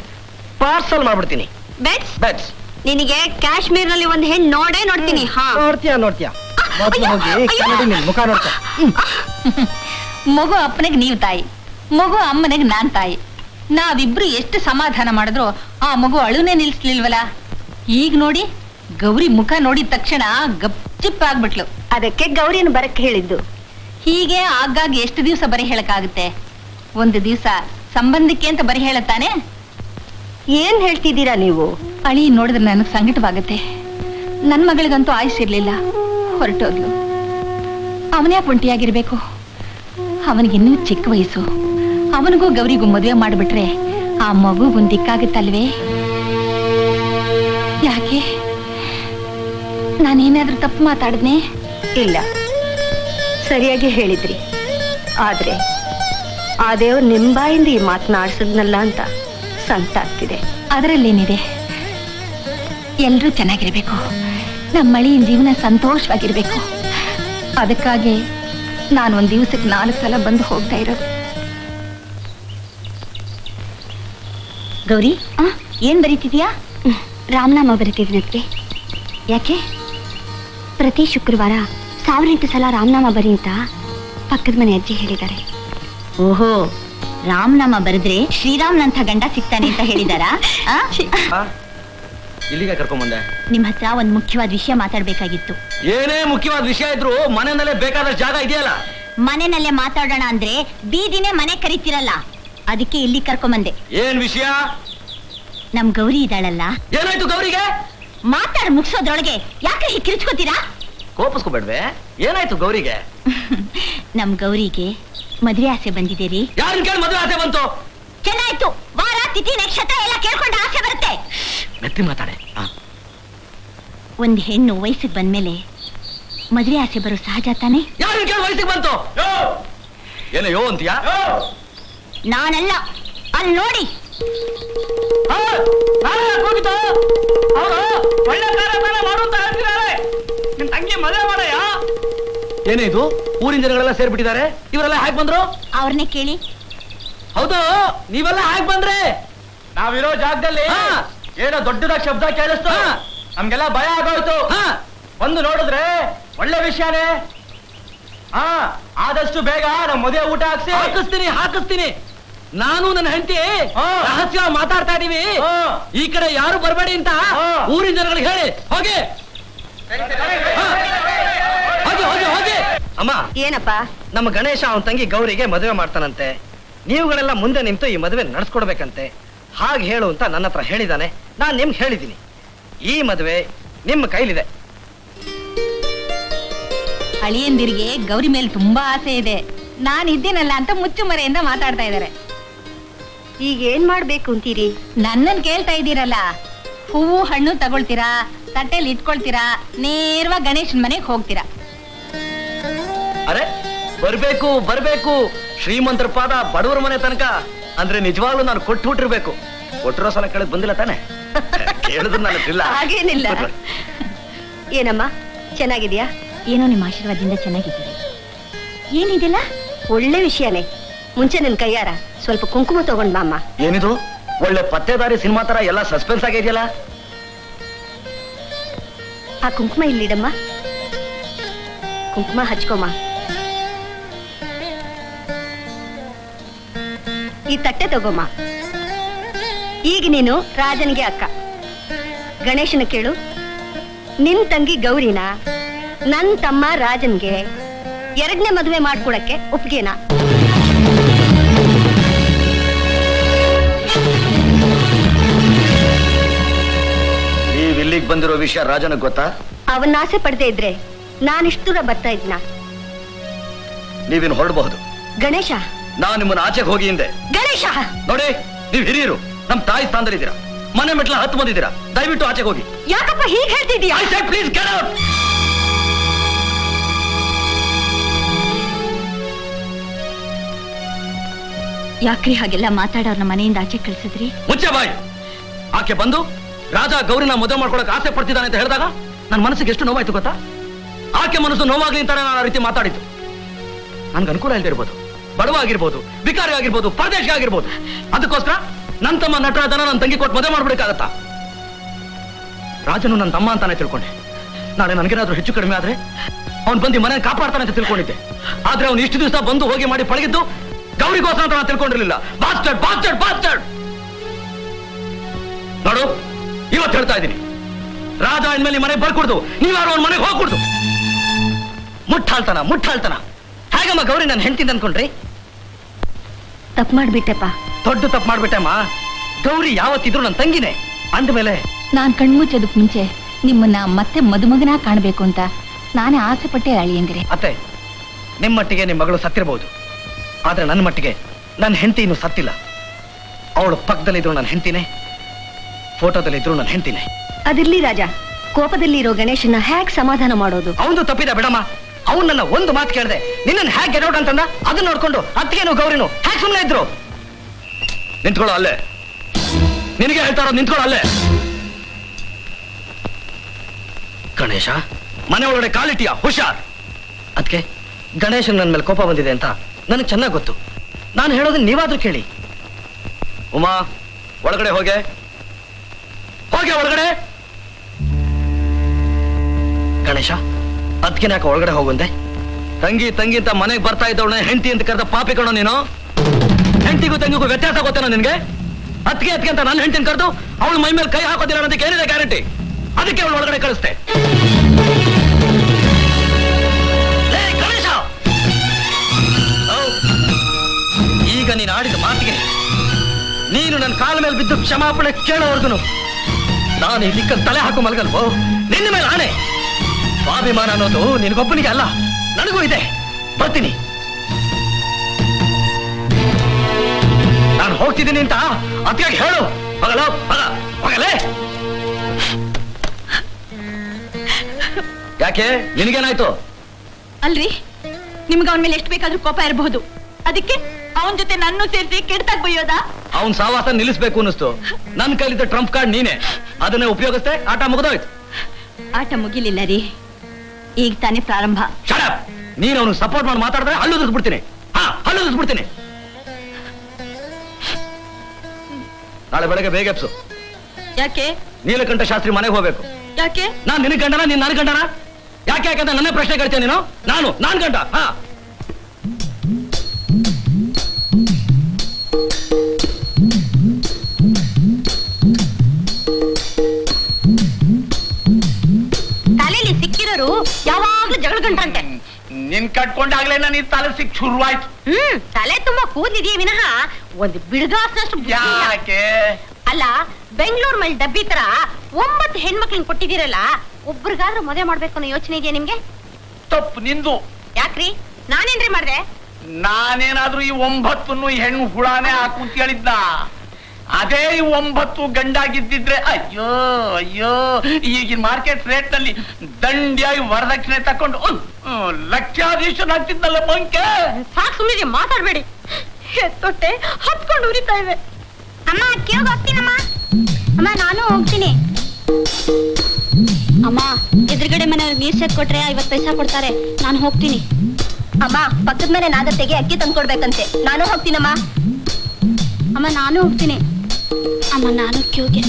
ಪಾರ್ಸಲ್ ಮಾಡ್ಬಿಡ್ತೀನಿ. ಬೆಟ್ಸ್ ಬೆಟ್ಸ್ ನಿನಗೆ ಕಾಶ್ಮೀರ್ನಲ್ಲಿ ಒಂದು ಹೆಣ್ಣು ನೋಡೇ ನೋಡ್ತೀನಿ. ಹಾ. ನೋಡ್ತೀಯಾ ನೋಡ್ತೀಯಾ? ಮೊದ್ಲು ಹೋಗಿ ಅಯ್ಯೋ, ಕನ್ನಡಿ ನಿನ್ ಮುಖ ನೋಡ್ತಾ <laughs> ಮಗು ಅಪ್ಪನಿಗೆ ನೀವ್ ತಾಯಿ ಮಗು ಅಮ್ಮನಿಗೆ ನಾನ್ ತಾಯಿ. ನಾವಿಬ್ರು ಎಷ್ಟು ಸಮಾಧಾನ ಮಾಡಿದ್ರು ಆ ಮಗು ಅಳುನೇ ನಿಲ್ಸ್ಲಿಲ್ವಲ್ಲ ಈಗ ನೋಡಿ ಗೌರಿ ಮುಖ ನೋಡಿದ ತಕ್ಷಣ ಗಪ್ಚಿಪ್ ಆಗ್ಬಿಟ್ಲು. ಅದಕ್ಕೆ ಗೌರಿಯನ್ನು ಬರಕ್ಕೆ ಹೇಳಿದ್ದು. ಹೀಗೆ ಆಗಾಗ ಎಷ್ಟು ದಿವಸ ಬರಿ ಹೇಳಕ್ಕಾಗುತ್ತೆ? ಒಂದು ದಿವಸ ಸಂಬಂಧಕ್ಕೆ ಅಂತ ಬರಿ ಹೇಳುತ್ತಾನೆ? ಏನ್ ಹೇಳ್ತಿದ್ದೀರಾ ನೀವು? ಅಳಿ ನೋಡಿದ್ರೆ ನನಗೆ ಸಂಕಟವಾಗುತ್ತೆ. ನನ್ನ ಮಗಳಿಗಂತೂ ಆಯುಸ್ಸಿರ್ಲಿಲ್ಲ ಹೊರಟೋದ್ಲು. ಅವನ್ಯಾಕೆ ಒಂಟಿಯಾಗಿರ್ಬೇಕು? ಅವನಿಗಿನ್ನೂ ಚಿಕ್ಕ ವಯಸ್ಸು. ಅವನಿಗೂ ಗೌರಿಗೂ ಮದುವೆ ಮಾಡಿಬಿಟ್ರೆ ಆ ಮಗು ಒಂದು ದಿಕ್ಕಾಗುತ್ತಲ್ವೇ? ಯಾಕೆ? ನಾನೇನಾದ್ರೂ ತಪ್ಪು ಮಾತಾಡಿದ್ನೆ? ಇಲ್ಲ. ಸರಿಯಾಗಿ ಹೇಳಿದ್ರಿ. ಆದ್ರೆ ಆ ದೇವ್ರು ನಿಮ್ ಬಾಯಿಂದ ಈ ಮಾತನಾಡ್ಸದ್ನಲ್ಲ ಅಂತ ಸಂತ ಆಗ್ತಿದೆ. ಅದರಲ್ಲೇನಿದೆ? ಎಲ್ಲರೂ ಚೆನ್ನಾಗಿರ್ಬೇಕು. ನಮ್ಮ ಮಳಿ ಜೀವನ ಸಂತೋಷವಾಗಿರ್ಬೇಕು. ಅದಕ್ಕಾಗಿ ನಾನು ಒಂದ್ ದಿವಸಕ್ಕೆ ನಾಲ್ಕು ಸಲ ಬಂದು ಹೋಗ್ತಾ ಇರೋದು. ಗೌರಿ ಆ, ಏನ್ ಬರೀತಿದ್ಯಾ? ರಾಮನಾಮ ಬರೀತಿದ್ನಕ್ಕೆ ಯಾಕೆ? ಪ್ರತಿ ಶುಕ್ರವಾರ ಸಾವಿರೆಂಟು ಸಲ ರಾಮನಾಮ ಬರಿ ಅಂತ ಪಕ್ಕದ ಮನೆ ಅಜ್ಜಿ ಹೇಳಿದ್ದಾರೆ. ಓಹೋ ರಾಮನಾಮ ಬರೆದ್ರೆ ಶ್ರೀರಾಮ್ನಂಥ ಗಂಡ ಸಿಗ್ತಾನೆ ಅಂತ ಹೇಳಿದಾರ? ಆ? ಇಲ್ಲಿಗೆ ಕರ್ಕೊಂಬಂದೆ. ನಿಮ್ ಹತ್ರ ಒಂದ್ ಮುಖ್ಯವಾದ ವಿಷಯ ಮಾತಾಡ್ಬೇಕಾಗಿತ್ತು. ಏನೇ ಮುಖ್ಯವಾದ ವಿಷಯ ಇದ್ರು ಮನೆಯಲ್ಲೇ ಬೇಕಾದ ಜಾಗ ಇದೆಯಲ್ಲ? ಮನೆಯಲ್ಲೇ ಮಾತಾಡೋಣ ಅಂದ್ರೆ ಬೀದಿನೇ ಮನೆ ಕರಿತಿರಲ್ಲ. ಅದಕ್ಕೆ ಇಲ್ಲಿ ಕರ್ಕೊಂಬಂದೆ. ಏನ್ ವಿಷಯ? ನಮ್ ಗೌರಿ ಇದ್ದಾಳಲ್ಲ. ಏನಾಯ್ತು ಗೌರಿಗೆ? ಮಾತಾಡ್ ಮುಗಿಸೋದ್ರೊಳಗೆ ಯಾಕೆ ಹೀಗೆ ಕಿರ್ಚ್ಕೋತೀರಾ? ಕೋಪಿಸ್ಕೊಬೇಡ್ವೆ. ಏನಾಯ್ತು ಗೌರಿಗೆ? <laughs> ನಮ್ ಗೌರಿಗೆ ಮದ್ವೆ ಆಸೆ ಬಂದಿದೆ ರೀ ಯಾರು ಕೇಳಿ ಮದುವೆ ಆಸೆ ಬಂತು? ಚೆನ್ನಾಯ್ತು. ವಾರ ತಿಥಿ ನಕ್ಷತ್ರ ಎಲ್ಲ ಕೇಳ್ಕೊಂಡು ಆಸೆ ಬರುತ್ತೆ. ಮೆತ್ತಿ ಮಾತಾಡೆ. ಒಂದ್ ಹೆಣ್ಣು ವಯಸ್ಸಿಗೆ ಬಂದ್ಮೇಲೆ ಮದ್ವೆ ಆಸೆ ಬರೋ ಸಹಜ ತಾನೆ? ಯಾರನ್ ಕೇಳಿ ವಯಸ್ಸಿಗೆ ಬಂತು? ಏನೋ ಯೋ ಅಂತೀಯಾ? ನಾನಲ್ಲ. ಅಲ್ಲಿ ನೋಡಿ. ಒಳ್ಳೆ ಬೇರೆ ಬೇರೆ ಒಳ್ಳೆ ಅಂತ ಏನೇ ಇದು? ಊರಿನ ಜನಗಳೆಲ್ಲ ಸೇರ್ಬಿಟ್ಟಿದ್ದಾರೆ? ಇವರೆಲ್ಲ ಹಾಗೆ ಬಂದ್ರು? ಅವ್ರನ್ನೇ ಕೇಳಿ. ಹೌದು ನೀವೆಲ್ಲ ಹಾಗೆ ಬಂದ್ರೆ? ನಾವಿರೋ ಜಾಗದಲ್ಲಿ. ಏನೋ ದೊಡ್ಡದಾಗಿ ಶಬ್ದ ಕೇಳಿಸ್ತು. ಹಾ. ನಮ್ಗೆಲ್ಲ ಭಯ ಆಗೋಯ್ತು. ಬಂದು ಒಂದು ನೋಡಿದ್ರೆ ಒಳ್ಳೆ ವಿಷಯನೇ. ಹಾ ಆದಷ್ಟು ಬೇಗ ನಮ್ಮ ಮದುವೆ ಊಟ ಹಾಕ್ಸಿ. ಹಾಕಿಸ್ತೀನಿ ಹಾಕಿಸ್ತೀನಿ. ನಾನು ನನ್ನ ಹೆಂಡತಿ. ರಹಸ್ಯ ಮಾತಾಡ್ತಾ ಇದೀವಿ. ಹಾ. ಈ ಕಡೆ ಯಾರು ಬರಬೇಡಿ ಅಂತ ಹಾ. ಊರಿನ ಜನಗಳಿಗೆ ಹೇಳಿ. ಹೋಗಿ. ಅಮ್ಮ ಏನಪ್ಪ? ನಮ್ಮ ಗಣೇಶ ಅವನ ತಂಗಿ ಗೌರಿಗೆ ಮದುವೆ ಮಾಡ್ತಾನಂತೆ. ನೀವುಗಳೆಲ್ಲ ಮುಂದೆ ನಿಂತು ಈ ಮದುವೆ ನಡೆಸ್ಕೊಡ್ಬೇಕಂತೆ. ಹಾಗೆ ಹೇಳು ಅಂತ ನನ್ನ ಹತ್ರ ಹೇಳಿದಾನೆ. ನಾನು ನಿಮ್ಗೆ ಹೇಳಿದ್ದೀನಿ ಈ ಮದುವೆ ನಿಮ್ಮ ಕೈಲಿದೆ. ಅಳಿಯಂದಿರಿಗೆ ಗೌರಿ ಮೇಲೆ ತುಂಬಾ ಆಸೆ ಇದೆ. ನಾನು ಇದ್ದೀನಲ್ಲ ಅಂತ ಮುಚ್ಚುಮರೆಯಿಂದ ಮಾತಾಡ್ತಾ ಇದ್ದಾರೆ. ಈಗ ಏನ್ ಮಾಡ್ಬೇಕು ಅಂತೀರಿ? ನನ್ನನ್ ಕೇಳ್ತಾ ಇದ್ದೀರಲ್ಲ. ಹೂವು ಹಣ್ಣು ತಗೊಳ್ತೀರಾ ತಟ್ಟೆಲಿ ಇಟ್ಕೊಳ್ತೀರಾ ನೇರವಾಗಿ ಗಣೇಶನ್ ಮನೆಗೆ ಹೋಗ್ತೀರಾ. ಅರೆ ಬರ್ಬೇಕು ಬರ್ಬೇಕು. ಶ್ರೀಮಂತರ ಪಾದ ಬಡವರ ಮನೆ ತನಕ. ಅಂದ್ರೆ ನಿಜವಾಗ್ಲೂ ನಾನು ಕೊಟ್ಟು ಬಿಟ್ಟಿರ್ಬೇಕು ಕೊಟ್ಟಿರೋ ಸಲ ಕೆಳಗ್ ಬಂದಿಲ್ಲ ತಾನೆ? ಕೇಳಿದ್ರು ನನಗಿಲ್ಲ ಇಲ್ಲ ಹಾಗೇನಿಲ್ಲ. ಏನಮ್ಮ ಚೆನ್ನಾಗಿದ್ಯಾ? ಏನೋ ನಿಮ್ಮ ಆಶೀರ್ವಾದದಿಂದ ಚೆನ್ನಾಗಿದ್ದೀರಿ ಏನಿದೆಲ್ಲ? ಒಳ್ಳೆ ವಿಷಯನೇ. ಮುಂಚೆ ನಿನ್ ಕೈಯಾರ ಸ್ವಲ್ಪ ಕುಂಕುಮ ತಗೊಂಡ್ ಬಾಮ್ಮ ಏನಿದು? ಒಳ್ಳೆ ಪತ್ತೆದಾರಿ ಸಿನಿಮಾ ತರ ಎಲ್ಲ ಸಸ್ಪೆನ್ಸ್ ಆಗಿದೆಯಲ್ಲ? ಆ ಕುಂಕುಮ ಇಲ್ಲಿಡಮ್ಮ. ಕುಂಕುಮ ಹಚ್ಕೊಮ್ಮ ಈ ತಟ್ಟೆ ತಗೋಮ್ಮ ಈಗ ನೀನು ರಾಜನಿಗೆ ಅಕ್ಕ. ಗಣೇಶನ ಕೇಳು. ನಿನ್ ತಂಗಿ ಗೌರಿನ ನನ್ ತಮ್ಮ ರಾಜನ್ಗೆ ಎರಡನೇ ಮದುವೆ ಮಾಡ್ಕೊಳಕ್ಕೆ ಒಪ್ಗೆನಾ? ನೀವ್ ಇಲ್ಲಿಗೆ ಬಂದಿರೋ ವಿಷಯ ರಾಜನಿಗೆ ಗೊತ್ತಾ? ಅವನ್ನ ಆಸೆ ಪಡದೆ ಇದ್ರೆ ನಾನಿಷ್ಟು ದೂರ ಬರ್ತಾ ಇದ್ನ? ನೀವಿನ್ ಹೊರಡಬಹುದು. ಗಣೇಶ ನಾನು ನಿಮ್ಮನ್ನ ಆಚೆಗೆ ಹೋಗಿ ಹಿಂದೆ. ಗಣೇಶ! ನೋಡಿ ನೀವ್ ಹಿರಿಯರು ನಮ್ ತಾಯಿ ಸ್ಥಾನದಲ್ಲಿದ್ದೀರಾ. ಮನೆ ಮೆಟ್ಲ ಹತ್ತು ಬಂದಿದ್ದೀರಾ. ದಯವಿಟ್ಟು ಆಚೆಗೆ ಹೋಗಿ. ಯಾಕಪ್ಪ ಹೀಗೆ ಹೇಳ್ತಿದೀಯಾ I said please get out ಯಾಕ್ರಿ ಹಾಗೆಲ್ಲ ಮಾತಾಡೋರ್ನ ಮನೆಯಿಂದ ಆಚೆ ಕಳಿಸಿದ್ರಿ? ಮುಚ್ಚೆ ಬಾಯ್. ಆಕೆ ಬಂದು ರಾಜ ಗೌರಿನ ಮದುವೆ ಮಾಡ್ಕೊಳಕ್ ಆಸೆ ಪಡ್ತಿದ್ದಾನೆ ಅಂತ ಹೇಳಿದಾಗ ನನ್ನ ಮನಸ್ಸಿಗೆ ಎಷ್ಟು ನೋವಾಯ್ತು ಗೊತ್ತಾ? ಆಕೆ ಮನಸ್ಸು ನೋವಾಗ್ಲಿ ಅಂತಾನೆ ನಾನು ಆ ರೀತಿ ಮಾತಾಡಿದ್ದು. ನನ್ಗೆ ಅನುಕೂಲ ಇಲ್ದಿರ್ಬೋದು ಬಡವ ಆಗಿರ್ಬೋದು ವಿಕಾರಿ ಆಗಿರ್ಬೋದು ಪರದೇಶಿ ಆಗಿರ್ಬೋದು ಅದಕ್ಕೋಸ್ಕರ ನನ್ನ ತಮ್ಮ ನಟರಾದನ ನನ್ನ ತಂಗಿ ಕೊಟ್ಟು ಮದುವೆ ಮಾಡ್ಬೇಕಾಗತ್ತಾ ರಾಜನು ನನ್ನ ತಮ್ಮ ಅಂತಾನೆ ತಿಳ್ಕೊಂಡೆ. ನಾಳೆ ನನಗೇನಾದ್ರೂ ಹೆಚ್ಚು ಕಡಿಮೆ ಆದ್ರೆ ಅವ್ನು ಬಂದು ಮನೆ ಕಾಪಾಡ್ತಾನೆ ಅಂತ ತಿಳ್ಕೊಂಡಿದ್ದೆ. ಆದ್ರೆ ಅವ್ನು ಇಷ್ಟು ದಿವಸ ಬಂದು ಹೋಗಿ ಮಾಡಿ ಪಳಗಿದ್ದು ಗೌರಿಗೋಸ್ಕರ ಅಂತ ನಾನು ತಿಳ್ಕೊಂಡಿರ್ಲಿಲ್ಲ. ಬಾಸ್ಟರ್ಡ್ ಬಾಸ್ಟರ್ಡ್ ಬಾಸ್ಟರ್ಡ್ ನೋಡು, ಇವತ್ತು ಹೇಳ್ತಾ ಇದ್ದೀನಿ. ರಾಜ ಇನ್ಮೇಲೆ ಮನೆ ಬರ್ಕೊಡ್ದು. ನೀವ್ಯಾರು ಅವ್ನ ಮನೆಗೆ ಹೋಗ್ಕೊಡ್ದು. ಮುಟ್ಟಾಳ್ತಾನ ಮುಟ್ಟಾಳ್ತಾನ. ಹೇಗಮ್ಮ ಗೌರಿ, ನಾನು ಹೆಂಡತಿ ಅನ್ಕೊಂಡ್ರಿ? ತಪ್ಪು ಮಾಡ್ಬಿಟ್ಟೆಪ್ಪ. ದೊಡ್ಡ ತಪ್ಪು ಮಾಡ್ಬಿಟ್ಟೆಮ್ಮ. ಗೌರಿ ಯಾವತ್ತಿದ್ರು ನನ್ನ ತಂಗಿನೇ. ಅಂದ್ಮೇಲೆ? ನಾನ್ ಕಣ್ಮುಚ್ಚೋದಕ್ ಮುಂಚೆ ನಿಮ್ಮನ್ನ ಮತ್ತೆ ಮದುಮಗನ ಕಾಣ್ಬೇಕು ಅಂತ ನಾನೇ ಆಸೆ ಪಟ್ಟೆ ಅಳಿಯಂದಿರಿ ಅತ್ತೆ ನಿಮ್ಮ ಮಟ್ಟಿಗೆ ನಿಮ್ಮ ಮಗಳು ಸತ್ತಿರಬಹುದು ಆದ್ರೆ ನನ್ನ ಮಟ್ಟಿಗೆ ನನ್ನ ಹೆಂಡತಿ ಇನ್ನು ಸತ್ತಿಲ್ಲ. ಅವಳು ಪಕ್ಕದಲ್ಲಿದ್ರು ನನ್ನ ಹೆಂಡತಿನೇ ಫೋಟೋದಲ್ಲಿದ್ರು ನನ್ನ ಹೆಂಡತಿನೇ. ಅದಿರ್ಲಿ ರಾಜ ಕೋಪದಲ್ಲಿ ಇರೋ ಗಣೇಶನ ಹ್ಯಾಕ್ ಸಮಾಧಾನ ಮಾಡೋದು? ಅವನು ತಪ್ಪಿದ ಬಿಡಮ್ಮ. ಅವ್ನು ನನ್ನ ಒಂದು ಮಾತು ಕೇಳಿದೆ ನಿನ್ನನ್ನು ಹ್ಯಾಕ್ ಗೆಡೌಟ್ ಅಂತಂದ? ಅದನ್ನ ನೋಡ್ಕೊಂಡು ಅತ್ತಿಗೆನು ಗೌರಿನು ಹ್ಯಾಕ್ ಸುಮ್ಮನೆ ಇದ್ರು? ನಿಂತ್ಕೊಳ್ಳೋ ಅಲ್ಲೇ. ನಿನಗೆ ಹೇಳ್ತಾರೋ ನಿಂತ್ಕೊಳ್ಳೋ ಅಲ್ಲೇ. ಗಣೇಶ ಮನೆ ಒಳಗಡೆ ಕಾಲಿಟ್ಟಿಯ ಹುಷಾರ್. ಅದಕ್ಕೆ ಗಣೇಶನ್ ನನ್ನ ಮೇಲೆ ಕೋಪ ಬಂದಿದೆ ಅಂತ ನನಗೆ ಚೆನ್ನಾಗಿ ಗೊತ್ತು. ನಾನು ಹೇಳೋದನ್ನ ನೀವಾದ್ರೂ ಕೇಳಿ. ಉಮಾ ಒಳಗಡೆ ಹೋಗೆ. ಹೋಗೆ ಒಳಗಡೆ. ಗಣೇಶ ಅದಕ್ಕೆ ಯಾಕೆ ಒಳಗಡೆ ಹೋಗುಂದೆ ತಂಗಿ ತಂಗಿ ಅಂತ ಮನೆಗೆ ಬರ್ತಾ ಇದ್ದವಳೆ ಹೆಂಡತಿ ಅಂತ ಕರೆದ ಪಾಪಿ ಕಣೋ ನೀನು? ಹೆಂಡತಿಗೂ ತಂಗಿಗೂ ವ್ಯತ್ಯಾಸ ಗೊತ್ತೇನೋ ನಿನ್ಗೆ? ಅದಕ್ಕೆ ಅದಕ್ಕೆ ಅಂತ ನನ್ನ ಹೆಂಡತಿನ ಕರೆದು ಅವಳು ಮೈ ಮೇಲೆ ಕೈ ಹಾಕೋದಿಲ್ಲ ಅನ್ನೋದಕ್ಕೆ ಏನಿದೆ ಗ್ಯಾರಂಟಿ? ಅದಕ್ಕೆ ಅವಳು ಒಳಗಡೆ ಕಳಿಸ್ತೆ ಈಗ ನೀನು ಆಡಿದ ಮಾತಿಗೆ ನೀನು ನನ್ನ ಕಾಲ ಮೇಲೆ ಬಿದ್ದು ಕ್ಷಮಾಪಣೆ ಕೇಳೋವರೆಗೂ ನಾನು ದಿಕ್ಕಲ್ಲಿ ತಲೆ ಹಾಕು ಮಲಗಲ್ವೋ? ನಿನ್ನ ಮೇಲೆ ಆಣೆ! ಸ್ವಾಭಿಮಾನ ಅನ್ನೋದು ನಿನಗೊಬ್ಬನಿಗೆ ಅಲ್ಲ ನನಗೂ ಇದೆ. ಬರ್ತೀನಿ. ನಾನು ಹೋಗ್ತಿದ್ದೀನಿ ಅಂತ ಅತಿಯಾಗಿ ಹೇಳು. ಮಗಳ ಮಗ ಮಗಲೇ ಯಾಕೆ? ನಿನಗೇನಾಯ್ತು? ಅಲ್ರಿ ನಿಮ್ಗೆ ಅವನ ಮೇಲೆ ಎಷ್ಟು ಬೇಕಾದ್ರೂ ಕೋಪ ಇರಬಹುದು. ಅದಕ್ಕೆ ಅವನ ಜೊತೆ ನನ್ನ ಸೇರಿಸಿ ಕೆಡ್ತಾಗ ಬೈಯೋದಾ? ಅವನ್ ಸಾವಾಸ ನಿಲ್ಲಿಸ್ಬೇಕು ಅನ್ನಿಸ್ತು. ನನ್ನ ಕೈಲಿದ್ದ ಟ್ರಂಪ್ ಕಾರ್ಡ್ ನೀನೆ. ಅದನ್ನೇ ಉಪಯೋಗಿಸ್ತೇ ಆಟ ಮುಗಿದೋಯ್ತು. ಆಟ ಮುಗಿಲಿಲ್ಲ ರೀ. ಈಗ ತಾನೇ ಪ್ರಾರಂಭ. ಶಡಪ್ ನೀನು ಅವನು ಸಪೋರ್ಟ್ ಮಾಡಿ ಮಾತಾಡಿದ್ರೆ ಹಲ್ಲು ಬಿಡ್ತೀನಿ ಹಾ ಹಲ್ಲು ಬಿಡ್ತೀನಿ ನಾಳೆ ಬೆಳಗ್ಗೆ ಬೇಗ ಎಪ್ಸು ಯಾಕೆ? ನೀಲಕಂಠ ಶಾಸ್ತ್ರಿ ಮನೆಗೆ ಹೋಗ್ಬೇಕು. ಯಾಕೆ? ನಾನ್ ನಿನಗೆ ಗಂಡನ ನೀನ್ ನನಗೆ ಗಂಡನ? ಯಾಕೆ ಯಾಕೆ ಅಂತ ನನ್ನ ಪ್ರಶ್ನೆ ಕೇಳ್ತೀನಿ ನೀನು? ನಾನು ನಾನ್ ಗಂಡ ಹಾ. ಕಟ್ಕೊಂಡಾಗ್ಲೇ ನಾನು ಈ ತಲೆ ಸಿಕ್ ಶುರುವಾಯ್ತು ಹ್ಮ್ ತಲೆ ತುಂಬಾ ಕೂದಿದೆಯೇ ವಿನಃ? ಒಂದು ಬಿಡದಾಸನಷ್ಟು ಬುದ್ಧಿ ಇಲ್ಲ. ಯಾಕೆ? ಅಲ್ಲ ಬೆಂಗಳೂರ್ ಮೇಲೆ ಡಬ್ಬಿ ತರ ಒಂಬತ್ತು ಹೆಣ್ಮಕ್ಳನ್ನ ಕೊಟ್ಟಿದ್ದೀರಲ್ಲ ಒಬ್ರಿಗಾದ್ರೂ ಮದುವೆ ಮಾಡ್ಬೇಕು ಅನ್ನೋ ಯೋಚನೆ ಇದೆಯಾ ನಿಮ್ಗೆ? ತಪ್ಪು ನಿಂದು. ಯಾಕ್ರಿ? ನಾನೇನ್ರಿ ಮಾಡ್ದೆ? ನಾನೇನಾದ್ರೂ ಈ ಒಂಬತ್ತನ್ನು ಹೆಣ್ಣು ಹುಳಾನೇ ಹಾಕು ಅಂತ ಹೇಳಿದ್ದ ಅದೇ ಒಂಬತ್ತು ಗಂಡಾಗಿದ್ದಿದ್ರೆ ಅಯ್ಯೋ ಅಯ್ಯೋ, ಈಗಿನ ಮಾರ್ಕೆಟ್ ರೇಟ್ನಲ್ಲಿ ದಂಡಿಯಾಗಿ ವರದಕ್ಷಿಣೆ ತಕೊಂಡು ಲಕ್ಷಾಧೀಶನಾಗ್ತಿದ್ದಲ್ಲ ಬಂಕೆ ಸಾಕು ಸುಮ್ಮನೆ ಮಾತಾಡ್ಬೇಡಿ. ತೊಟ್ಟೆ ಹತ್ಕೊಂಡು ಉರಿತಾ ಇವೆ ಅಮ್ಮ ಕೇಳಿ ಹೋಗ್ತೀನಮ್ಮ. ಅಮ್ಮ, ನಾನು ಹೋಗ್ತೀನಿ. ಅಮ್ಮ, ಎದುರುಗಡೆ ಮನೆಯವ್ರಿಗೆ ನೀರ್ ಸೇದ್ ಕೊಟ್ರೆ ಐವತ್ ಪೈಸಾ ಕೊಡ್ತಾರೆ. ನಾನು ಹೋಗ್ತೀನಿ. ಅಮ್ಮ, ಪಕ್ಕದ ಮನೆ ನಾಗತ್ತೆಗೆ ಅಕ್ಕಿ ತಂದ್ಕೊಡ್ಬೇಕಂತೆ. ನಾನು ಹೋಗ್ತೀನಮ್ಮ. ಅಮ್ಮ, ನಾನು ಹೋಗ್ತೀನಿ. ಅಮ್ಮ ನಾನು ಕ್ಯೂಗೆ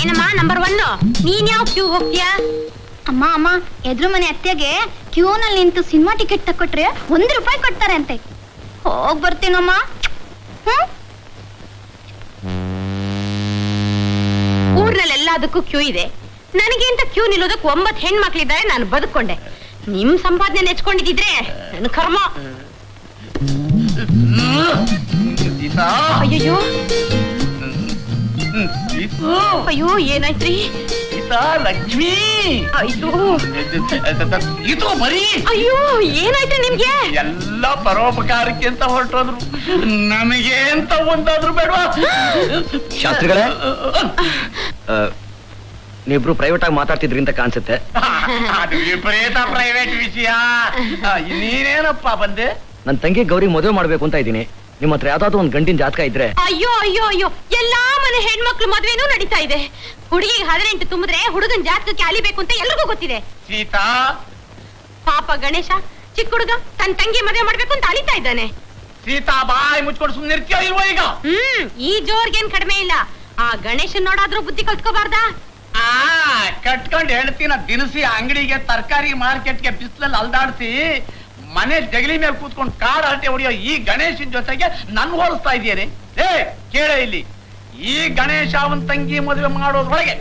ಏನಮ್ಮ ನಂಬರ್ ಒನ್ ನೀನ್ ಯಾವ ಕ್ಯೂ ಹೋಗ್ತೀಯಾ ಅಮ್ಮ ಅಮ್ಮ ಎದುರು ಮನೆ ಅತ್ತೆಗೆ ಕ್ಯೂನಲ್ಲಿ ನಿಂತು ಸಿನಿಮಾ ಟಿಕೆಟ್ ತಕ್ಕೊಟ್ರೆ ಒಂದ್ ರೂಪಾಯಿ ಕೊಡ್ತಾರೆ ಅಂತೆ ಹೋಗ್ ಬರ್ತೀನಮ್ಮ ಹ್ಮ್ ಊರ್ನಲ್ಲಿ ಎಲ್ಲದಕ್ಕೂ ಕ್ಯೂ ಇದೆ ನನಗೆ ಅಂತ ಕ್ಯೂ ನಿಲ್ಲೋದಕ್ಕೆ ಒಂಬತ್ತು ಹೆಣ್ಮಕ್ಳಿದ್ದಾರೆ ನಾನು ಬದುಕೊಂಡೆ ನಿಮ್ ಸಂಪಾದನೆ ನೆಚ್ಕೊಂಡಿದ್ರೆ ನನ್ನ ಕರ್ಮ ಅಯ್ಯೋ ಅಯ್ಯೋ ಏನಾಯ್ತ್ರಿ? ಸೀತಾ ಲಕ್ಷ್ಮೀ. ಅಯ್ಯೋ ಇದು ಬರೀ ಅಯ್ಯೋ ಏನಾಯ್ತು ನಿಮ್ಗೆ? ಎಲ್ಲ ಪರೋಪಕಾರಕ್ಕೆ ಅಂತ ಹೊರಟೋದ್ರು. ನಮಗೆ ಅಂತ ಒಂದಾದ್ರು ಬೇಡವಾ? ಶಾಸ್ತ್ರಿಗಳೇ? ನೀವಿಬ್ರು ಪ್ರೈವೇಟ್ ಆಗಿ ಮಾತಾಡ್ತಿದ್ರಿ ಅಂತ ಕಾಣಿಸುತ್ತೆ. ಅದು ವಿಪರೀತ ಪ್ರೈವೇಟ್ ವಿಷಯ. ನೀನೇನಪ್ಪ ಬಂದೆ? ನನ್ನ ತಂಗಿ ಗೌರಿ ಮದುವೆ ಮಾಡ್ಬೇಕು ಅಂತ ಇದ್ದೀನಿ. ನಿಮ್ಮ ಹತ್ರ ಯಾವ್ದಾದ್ರು ಒಂದು ಗಂಟಿನ ಜಾತಕ ಇದ್ರೆ ಅಯ್ಯೋ ಅಯ್ಯೋ ಅಯ್ಯೋ ಎಲ್ಲಾ ಮನೆ ಹೆಣ್ಮಕ್ಳು ಮದ್ವೆನೂ ನಡೀತಾ ಇದೆ. ಹುಡುಗಿಗೆ ಹದಿನೆಂಟು ತುಂಬಿದ್ರೆ ಹುಡುಗನ್ ಜಾತಕಕ್ಕೆ ಅಲಿಬೇಕು ಅಂತ ಎಲ್ರಿಗೂ ಗೊತ್ತಿದೆ. ಸೀತಾ! ಪಾಪ ಗಣೇಶ ಚಿಕ್ಕ ಹುಡುಗ ತನ್ನ ತಂಗಿ ಮದುವೆ ಮಾಡ್ಬೇಕು ಅಂತ ಅಲಿತಾ ಇದ್ದಾನೆ. ಸೀತಾ ಬಾಯಿ ಮುಚ್ಕೊಂಡು ಸುಮ್ಮನಿರ್ತೀಯ ಇಲ್ವ ಈಗ? ಹ್ಮ್ ಈ ಜೋರ್ಗೇನ್ ಕಡಿಮೆ ಇಲ್ಲ. ಆ ಗಣೇಶನ್ ನೋಡಾದ್ರೂ ಬುದ್ಧಿ ಕಲ್ತ್ಕೋಬಾರ್ದಾ? ಆ ಕಟ್ಕೊಂಡು ಹೇಳ್ತೀನ ದಿನಸಿ ಅಂಗಡಿಗೆ ತರಕಾರಿ ಮಾರ್ಕೆಟ್ಗೆ ಬಿಸಿಲಲ್ಲಿ ಅಲ್ದಾಡ್ಸಿ ಮನೆ ಜಗಲಿ ಮೇಲೆ ಕೂತ್ಕೊಂಡು ಕಾಡ ಹರಟೆ ಹೊಡೆಯೋ ಈ ಗಣೇಶನ್ ಜೊತೆಗೆ ನನ್ ಹೋಲಿಸ್ತಾ ಇದೆಯೇನೆ ಏ, ಕೇಳ ಇಲ್ಲಿ. ಈ ಗಣೇಶ ಅವನ್ ತಂಗಿ ಮದುವೆ ಮಾಡೋದ್ರೊಳಗೆ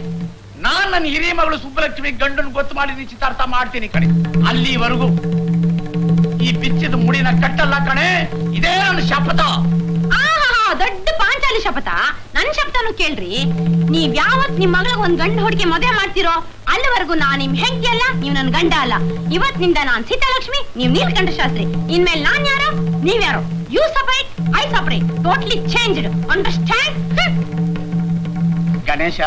ನಾನ್ ನನ್ನ ಹಿರಿಯ ಮಗಳು ಸುಬ್ಬಲಕ್ಷ್ಮಿ ಗಂಡನ್ ಗೊತ್ತು ಮಾಡಿ ನಿಶ್ಚಿತಾರ್ಥ ಮಾಡ್ತೀನಿ ಕಣೆ. ಅಲ್ಲಿವರೆಗೂ ಈ ಬಿಚ್ಚಿದ ಮುಡಿನ ಕಟ್ಟಲ್ಲ ಕಣೆ. ಇದೇ ನನ್ನ ಶಪಥ. ಪಾಂಚಾಲಿ ಶಪಥ. ನನ್ ಶಬ್ದನು ಕೇಳ್ರಿ. ನೀವ್ ಯಾವತ್ ನಿಮ್ ಮಗಳಿಗೆ ಒಂದ್ ಗಂಡ ಹುಡುಗಿ ಮದುವೆ ಮಾಡ್ತಿರೋ ಅಲ್ಲಿವರೆಗೂ ನಾನ್ ನಿಮ್ ಹೆಂಡತಿ ಅಲ್ಲ ನೀವ್ ನನ್ ಗಂಡ ಅಲ್ಲ. ಇವತ್ತಿನಿಂದ ನಾನ್ ಸೀತಾಲಕ್ಷ್ಮಿ ನೀವ್ ನೀಲ್ಕಂಠ ಶಾಸ್ತ್ರಿ ಇನ್ಮೇಲೆ ನಾನ್ ಯಾರು? ನೀವ್ ಯಾರು? You separate I separate totally changed understand Ganesha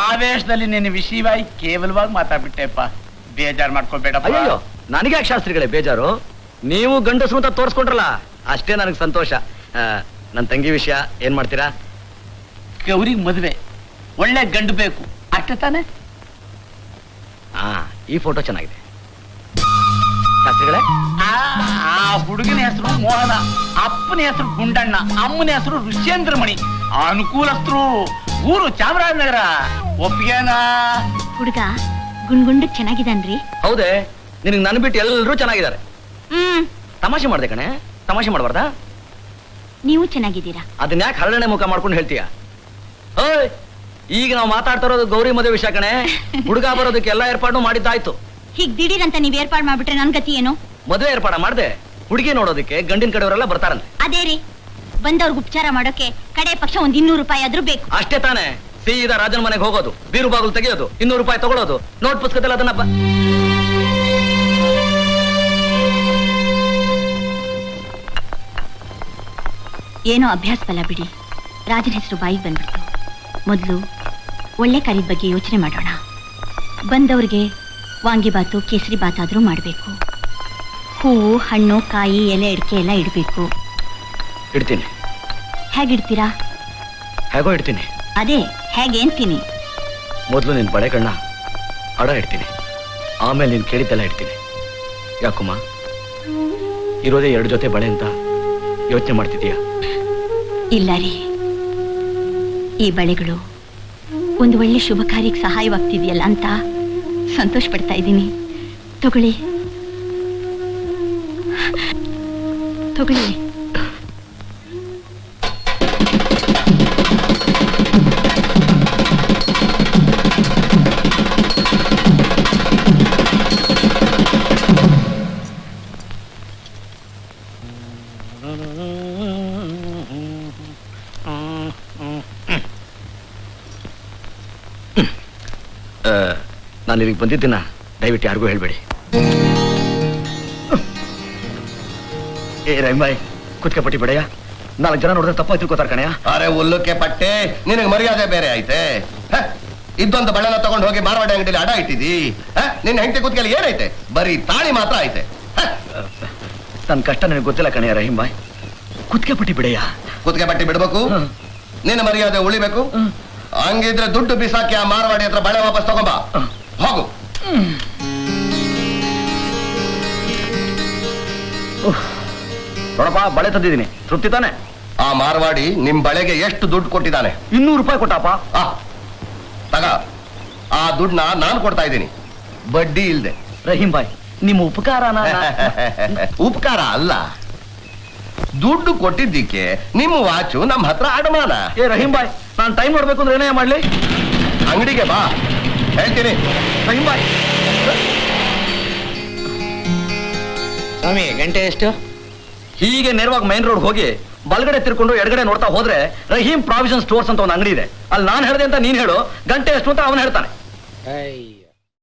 ಆವೇಶದಲ್ಲಿ ನಿನ್ನ ವಿಷಯವಾಗಿ ಕೇವಲವಾಗಿ ಮಾತಾಡ್ಬಿಟ್ಟೆಪ್ಪ. ಬೇಜಾರ್ ಮಾಡ್ಕೋಬೇಡಪ್ಪ. ಅಯ್ಯೋ ನನಗೆ ಯಾಕೆ ಶಾಸ್ತ್ರಿಗಳೇ ಬೇಜಾರು? ನೀವು ಗಂಡಸರು ಅಂತ ತೋರಿಸ್ಕೊಂಡ್ರಲ್ಲ? ಅಷ್ಟೇ ನನಗೆ ಸಂತೋಷ. ನನ್ನ ತಂಗಿ ವಿಷಯ ಏನ್ ಮಾಡ್ತೀರಾ? ಗೌರಿಗೆ ಮದುವೆ. ಒಳ್ಳೆ ಗಂಡು ಬೇಕು. ಅಷ್ಟೇ ತಾನೆ? ಆ ಈ ಫೋಟೋ ಚೆನ್ನಾಗಿದೆ. ಶಾಸ್ತ್ರಿಗಳೇ? ಆ ಆ ಹುಡುಗನ ಹೆಸರು ಮೋಹನ ಅಪ್ಪನ ಹೆಸರು ಗುಂಡಣ್ಣ ಅಮ್ಮನ ಹೆಸರು ಋಷ್ಯೇಂದ್ರಮಣಿ ಅನುಕೂಲಸ್ಥರು ಊರು ಚಾಮರಾಜನಗರ. ಒಪ್ಪಿಗೆನಾ? ಹುಡುಗ ಗುಂಡ್ಗುಂಡ್ ಚೆನ್ನಾಗಿದ್ದಾನ್ರಿ ಹೌದೇ ನಿನಗೆ ನನ್ ಬಿಟ್ಟು ಎಲ್ಲರೂ ಚೆನ್ನಾಗಿದ್ದಾರೆ. ಹ್ಮ್. ತಮಾಷೆ ಮಾಡ್ದೆ ಕಣೆ ತಮಾಷೆ ಮಾಡಬಾರ್ದಾ? ನೀವು ಚೆನ್ನಾಗಿದ್ದೀರಾ? ಅದನ್ನ ಯಾಕೆ ಹರಳನೆ ಮುಖ ಮಾಡ್ಕೊಂಡು ಹೇಳ್ತೀಯ? ಓಯ್ ಈಗ ನಾವು ಮಾತಾಡ್ತಾ ಇರೋದು ಗೌರಿ ಮದುವೆ ವಿಷಯ ಕಣೆ. ಹುಡುಗ ಬರೋದಕ್ಕೆ ಎಲ್ಲ ಏರ್ಪಾಡು ಮಾಡಿದ್ದಾಯ್ತು. ಹೀಗ್ ದಿಢೀರಂತ ನೀವ್ ಏರ್ಪಾಡ್ ಮಾಡ್ಬಿಟ್ರೆ ನನ್ ಗತಿ ಏನು? ಮದುವೆ ಏರ್ಪಾಡ ಮಾಡ್ದೆ. ಹುಡುಗಿ ನೋಡೋದಕ್ಕೆ ಗಂಡಿನ ಕಡೆಯವರೆಲ್ಲ ಬರ್ತಾರಂತೆ. ಅದೇ ರೀ. ಬಂದವ್ರಿಗೆ ಉಪಚಾರ ಮಾಡೋಕೆ ಕಡೆ ಪಕ್ಷ ಒಂದ್ ಇನ್ನೂರು ರೂಪಾಯಿ ಆದ್ರೂ ಬೇಕು. ಅಷ್ಟೇ ತಾನೇ. ಸೀದಾ ರಾಜನ ಮನೆಗೆ ಹೋಗೋದು ಬೀರು ಬಾಗಿಲು ತೆಗೆಯೋದು ಇನ್ನೂರು ರೂಪಾಯಿ ತಗೊಳ್ಳೋದು ನೋಟ್ ಪುಸ್ತಕದಲ್ಲಿ ಅದನ್ನ ಬ- ಏನೋ ಅಭ್ಯಾಸ ಬಲ ಬಿಡಿ. ರಾಜನ ಹೆಸರು ಬಾಯಿಗೆ ಬಂದ್ಬಿಡ್ತು. ಮೊದಲು ಒಳ್ಳೆ ಕಾರ್ಯದ ಬಗ್ಗೆ ಯೋಚನೆ ಮಾಡೋಣ. ಬಂದವ್ರಿಗೆ ವಾಂಗಿಬಾತು ಕೇಸರಿ ಬಾತಾದ್ರೂ ಮಾಡಬೇಕು. ಹೂವು ಹಣ್ಣು ಕಾಯಿ ಎಲೆ ಅಡಿಕೆ ಎಲ್ಲ ಇಡಬೇಕು. ಇಡ್ತೀನಿ. ಹೇಗಿಡ್ತೀರಾ? ಹೇಗೋ ಇಡ್ತೀನಿ. ಅದೇ ಹೇಗೆ ಅಂತೀನಿ. ಮೊದಲು ನಿನ್ನ ಬಳೆ ಕಣ್ಣ ಅಡ ಇಡ್ತೀನಿ. ಆಮೇಲೆ ನೀನು ಕೇಳಿದ್ದೆಲ್ಲ ಇಡ್ತೀನಿ. ಯಾಕಮ್ಮ ಇರೋದೇ ಎರಡು ಜೊತೆ ಬಳೆ ಅಂತ ಯೋಚನೆ ಮಾಡ್ತಿದೀಯಾ ಇಲ್ಲ ರೀ ಈ ಬಳೆಗಳು ಒಂದು ಒಳ್ಳೆ ಶುಭ ಕಾರ್ಯಕ್ಕೆ ಸಹಾಯವಾಗ್ತಿದೆಯಲ್ಲ ಅಂತ ಸಂತೋಷ ಪಡ್ತಾ ಇದ್ದೀನಿ. ತಗೊಳ್ಳಿ. ತಗೊಳ್ಳಿ. ನಾನು ಇಲ್ಲಿಗೆ ಬಂದಿದ್ದೀನ ದಯವಿಟ್ಟು ಯಾರಿಗೂ ಹೇಳ್ಬೇಡಿ ಏ ರೈಮಾಯ್ ಕುತ್ಕೆ ಬಿಡಯ್ಯ ನಾಲ್ಕು ಜನ ನೋಡಿದ್ರೆ ತಪ್ಪ ತಿಳ್ಕೊತಾರೆ ಕಣಯ್ಯ ಅರೆ ಉಲ್ಲುಕ್ಕೆ ಪಟ್ಟೆ ನಿನಗೆ ಮರ್ಯಾದೆ ಬೇರೆ ಐತೆ ಹ? ಇದ್ದೊಂದು ಬಳೆನ ತಗೊಂಡು ಹೋಗಿ ಮಾರವಾಡಿ ಅಂಗಡಿಲಿ ಅಡ ಇಟ್ಟಿದಿ ಹ? ನಿನ್ನ ಹೆಂಡತಿ ಕುತ್ಕೆಲಿ ಏನೈತೆ ಬರೀ ತಾಳಿ ಮಾತ್ರ ಐತೆ ಹ? ನನ್ನ ಕಷ್ಟ ನನಗೆ ಗೊತ್ತಿಲ್ಲ ಕಣಯ್ಯ ರಹೀಂ ಬಾಯ್ ಕುತ್ಕೆ ಪಟ್ಟಿ ಬಿಡಯ್ಯ ಕುತ್ತಿಗೆ ಬಟ್ಟೆ ಬಿಡ್ಬೇಕು ಹ್ಮ್. ನಿನ್ನ ಮರ್ಯಾದೆ ಉಳಿಬೇಕು ಹ್ಮ್. ಹಂಗಿದ್ರೆ ದುಡ್ಡು ಬಿಸಾಕಿ ಆ ಮಾರವಾಡಿ ಹತ್ರ ಬಳೆ ವಾಪಸ್ ತಗೊಂಬಾ ಹ್ಮ್. ಹೋಗು ನೋಡಪ್ಪ ಬಳೆ ತಂದಿದ್ದೀನಿ. ತೃಪ್ತಿ ತಾನೆ? ಆ ಮಾರವಾಡಿ ನಿಮ್ ಬಳೆಗೆ ಎಷ್ಟು ದುಡ್ಡು ಕೊಟ್ಟಿದ್ದಾನೆ? ಇನ್ನೂರು ರೂಪಾಯಿ ಕೊಟ್ಟಪ್ಪ. ಆ ತಗ. ಆ ದುಡ್ಡನ್ನ ನಾನು ಕೊಡ್ತಾ ಇದ್ದೀನಿ. ಬಡ್ಡಿ ಇಲ್ದೆ. ರಹೀಂ ಬಾಯ್ ನಿಮ್ಮ ಉಪಕಾರನ <laughs> ಉಪಕಾರ ಅಲ್ಲ. ದುಡ್ಡು ಕೊಟ್ಟಿದ್ದಕ್ಕೆ ನಿಮ್ಮ ವಾಚು ನಮ್ಮ ಹತ್ರ ಅಡಮಾನ. ಏ ರಹೀಂ ಬಾಯ್ ನಾನು ಟೈಮ್ ನೋಡ್ಬೇಕು ಅಂದ್ರೆ ಏನೇ ಮಾಡ್ಲಿ? ಅಂಗಡಿಗೆ ಬಾ. ಹೇಳ್ತೀನಿ. ಸ್ವಾಮಿ ಗಂಟೆ ಎಷ್ಟು? ಹೀಗೆ ನೇರವಾಗಿ ಮೈನ್ ರೋಡ್ ಹೋಗಿ ಬಲಗಡೆ ತಿರ್ಕೊಂಡು ಎಡಗಡೆ ನೋಡ್ತಾ ಹೋದ್ರೆ ರಹೀಂ ಪ್ರಾವಿಷನ್ ಸ್ಟೋರ್ಸ್ ಅಂತ ಒಂದು ಅಂಗಡಿ ಇದೆ. ಅಲ್ಲಿ ನಾನು ಹೇಳಿದೆ ಅಂತ ನೀನ್ ಹೇಳು ಗಂಟೆ ಎಷ್ಟು ಅಂತ ಅವನು ಹೇಳ್ತಾನೆ.